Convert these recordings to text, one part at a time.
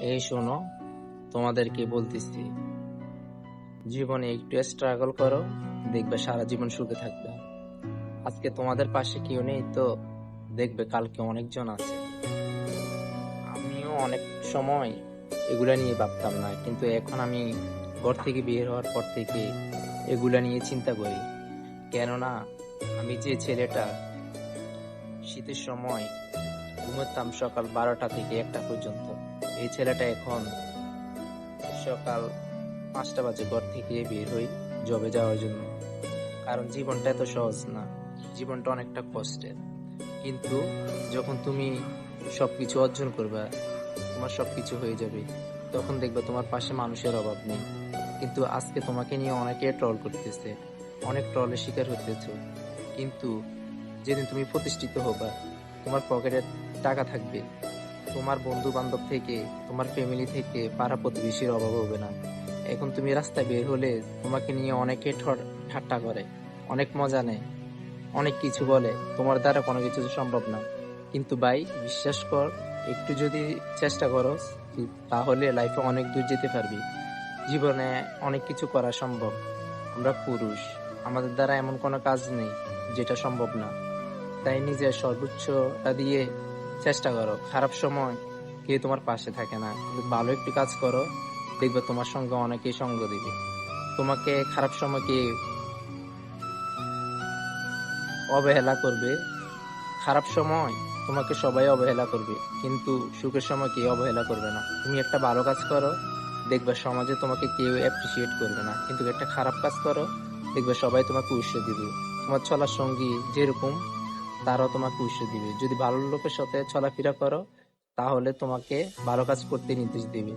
এই শোনো, তোমাদেরকে বলতেছি, জীবনে একটু স্ট্রাগল করো, দেখবে সারা জীবন সুখে থাকবে। আজকে তোমাদের পাশে কেউ নেই, তো দেখবে কালকে অনেকজন আছে। আমিও অনেক সময় এগুলা নিয়ে ভাবতাম না, কিন্তু এখন আমি ঘর থেকে বের হওয়ার পর থেকে এগুলা নিয়ে চিন্তা করি। কেননা, আমি যে ছেলেটা, শীতের সময় ঘুমোতাম সকাল বারোটা থেকে একটা পর্যন্ত। এই ছেলেটা এখন সকাল পাঁচটা বাজে ঘর থেকে বের হই জবে যাওয়ার জন্য। কারণ জীবনটা এত সহজ না। জীবনটা অনেকটা কষ্টের। কিন্তু যখন তুমি সব কিছু অর্জন করবে, তোমার সব কিছু হয়ে যাবে। তখন দেখবে তোমার পাশে মানুষের অভাব নেই। কিন্তু আজকে তোমাকে নিয়ে অনেকে ট্রল করতেছে, অনেক ট্রলের শিকার হতেছ। কিন্তু যেদিন তুমি প্রতিষ্ঠিত হবা, তোমার পকেটে টাকা থাকবে। তোমার বন্ধু বান্ধব থেকে, তোমার ফ্যামিলি থেকে পাড়া প্রতিবেশীর অভাব হবে না। এখন তুমি রাস্তায় বের হলে তোমাকে নিয়ে অনেকে ঠাট্টা করে, অনেক মজা নেয়, অনেক কিছু বলে। তোমার দ্বারা কোনো কিছু সম্ভব না। কিন্তু ভাই, বিশ্বাস কর, একটু যদি চেষ্টা করো, তাহলে লাইফে অনেক দূর যেতে পারবি। জীবনে অনেক কিছু করা সম্ভব। আমরা পুরুষ, আমাদের দ্বারা এমন কোনো কাজ নেই যেটা সম্ভব না। তাই নিজের সর্বোচ্চটা দিয়ে চেষ্টা করো। খারাপ সময় কেউ তোমার পাশে থাকে না। ভালো একটি কাজ করো। দেখবে তোমার সঙ্গে অনেকেই সঙ্গ দিবে। তোমাকে খারাপ সময় কে অবহেলা করবে? খারাপ সময় তোমাকে সবাই অবহেলা করবে। কিন্তু সুখের সময় কেউ অবহেলা করবে না। তুমি একটা ভালো কাজ করো। দেখবে সমাজে তোমাকে কেউ অ্যাপ্রিসিয়েট করবে না। কিন্তু একটা খারাপ কাজ করো। দেখবে সবাই তোমাকে উৎসাহ দিবে। তোমার চলার সঙ্গী যেরকম তারাও তোমাকে উৎস দিবে। যদি ভালো লোকের সাথে চলাফেরা করো, তাহলে তোমাকে ভালো কাজ করতে নির্দেশ দিবে।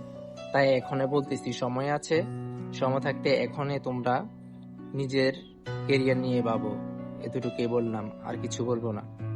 তাই এখনে বলতেছি, সময় আছে। সময় থাকতে এখনে তোমরা নিজের কেরিয়ার নিয়ে ভাবো। এতটুকুই বললাম, আর কিছু বলব না।